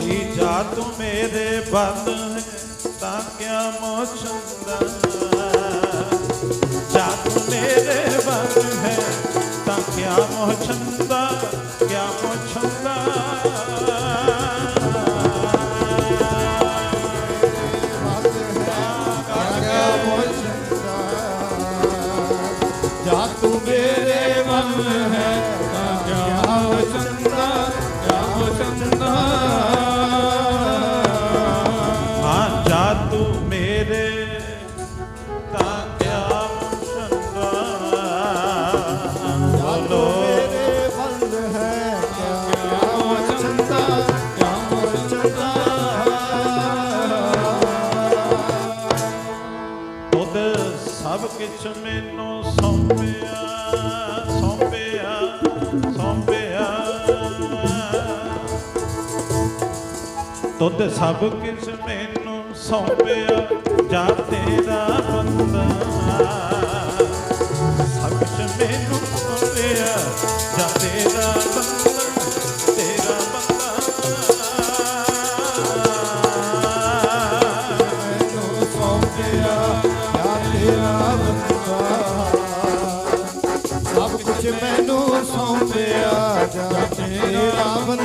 ਬੋਲੀ ਜਾ ਤੂੰ ਮੇਰੇ ਬੰਦ ਹੈ, ਤਾਂ ਕਿਆ ਮੋਚੰਦਾ ਜਾ ਤੂੰ ਮੇਰੇ ਬੰਦ ਹੈ, ਤਾਂ ਕਿਆ ਮੋਚੰਦਾ ਕਿਆ ਮੋਚੰਦਾ ਜਾ ਤੂੰ ਮੇਰੇ ਮਨ ਹੈ, ਤਾਂ ਕਿਆ ਚੰਦਾ ਕਿਆ ਚੰਦਾ ਕਿਛ ਮੈਨੂੰ ਸੌਂਪਿਆ ਸੌਂਪਿਆ ਸੌਂਪਿਆ। ਤੁਧ ਸਭ ਕਿਛ ਮੈਨੂੰ ਸੌਂਪਿਆ ਜਾ ਤੇਰਾ ਬੰਦਾ। ਸਭ ਕਿਛ ਮੈਨੂੰ ਸੌਂਪਿਆ ਜਾ ਤੇਰਾ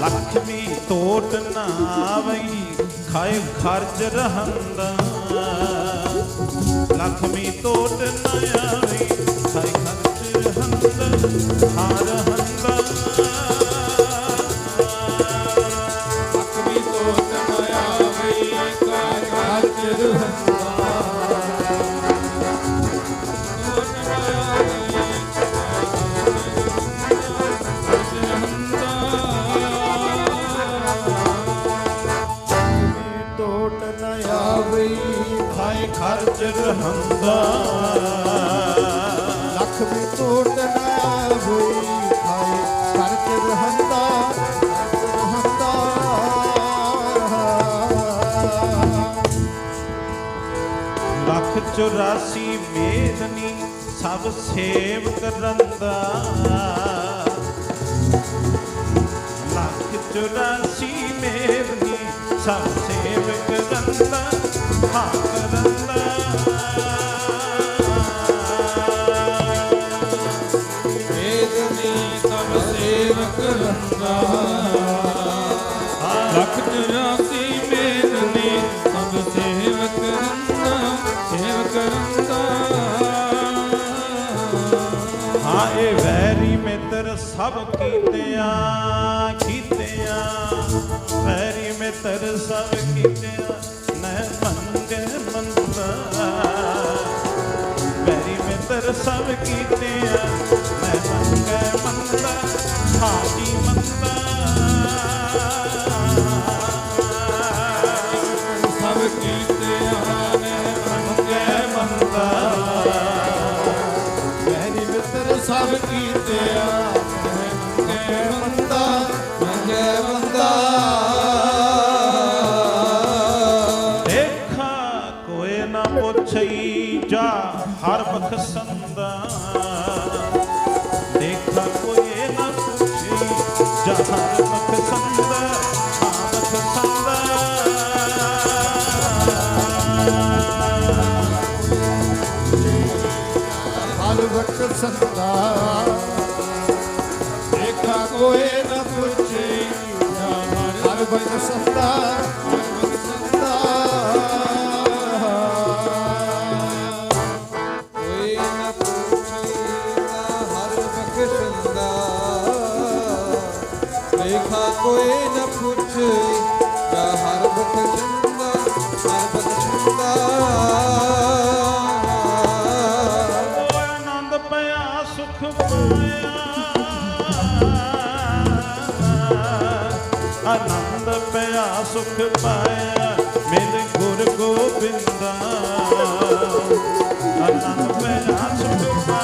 ਲਖਮੀ ਤੋਟ ਨਾ ਆਵਈ ਖਾਏ ਖਰਚ ਰਹੰਦਾ। ਲਖਮੀ ਤੋਟ ਨਾ ਆਵਈ ਖਾਏ ਖਰਚ ਰਹੰਦਾ। ਹਾਰ ਖਰਚ ਰਹੰਦਾ ਲੱਖ ਵੀ ਟੋਟ ਨ ਆਵਈ ਖਾਏ ਖਰਚ ਰਹੰਦਾ ਰਹੰਦਾ। ਲੱਖ 84 ਮੇਦਨੀ ਸਭ ਸੇਵ ਕਰੰਦਾ ਲੱਖ 84 ਮੇਦਨੀ ਸਭ ਸੇਵ ਕਰੰਦਾ ਹਾਂ। ਤਬ ਸੇਵਕ ਰੰਦਾ ਲਖ ਚੁਰਾਸੀ ਮੇਦਨੀ ਤਬ ਸੇਵਕ ਰੰਦਾ ਸੇਵਕ ਰੰਦਾ ਹਾਂ ਇਹ ਵੈਰੀ ਮਿੱਤਰ ਸਭ ਕੀਤਿਆਂ ਕੀਤਿਆਂ। ਵੈਰੀ ਮਿੱਤਰ ਸਭ ਕੀਤਿਆਂ ਨਹਿ ਮੰਗੇ ਮੰਦਾ ਵੈਰੀ ਮਿੱਤਰ ਸਭ ਕੀਤਿਆ ਸਭ ਕੀਤੇ ਮੰਗੇ ਬੰਦਾ ਮੰਗੇ ਬੰਦਾ ਦੇਖਾ ਕੋਏ ਨਾ ਪੁੱਛਈ ਜਾ, ਹਰ ਬਖਸ਼ੰਦਾ ਦੇਖਾ ਕੋਏ ਨਾ ਪੁੱਛਈ ਜਾ, ਹਰ ਬਖਸ਼ੰਦਾ ਸੰਤਾ। ਦੇਖਾ ਕੋਏ ਨਾ ਪੁੱਛੇ, ਹਰ ਵਕਤ ਸੰਤਾ, ਹਰ ਵਕਤ ਸੰਤਾ। ਕੋਈ ਨਾ ਪੁੱਛੀਦਾ ਹਰ ਬਖਸ਼ੰਦਾ ਵੇਖਾ ਕੋਈ ਨਾ ਕਮਾਇਆ ਆਨੰਦ ਪਿਆ ਸੁਖ ਪਾਇਆ ਮਿਲ ਗੁਰ ਗੋਬਿੰਦਾ। ਆਨੰਦ ਪਿਆ ਸੁਖ ਪਾਇਆ।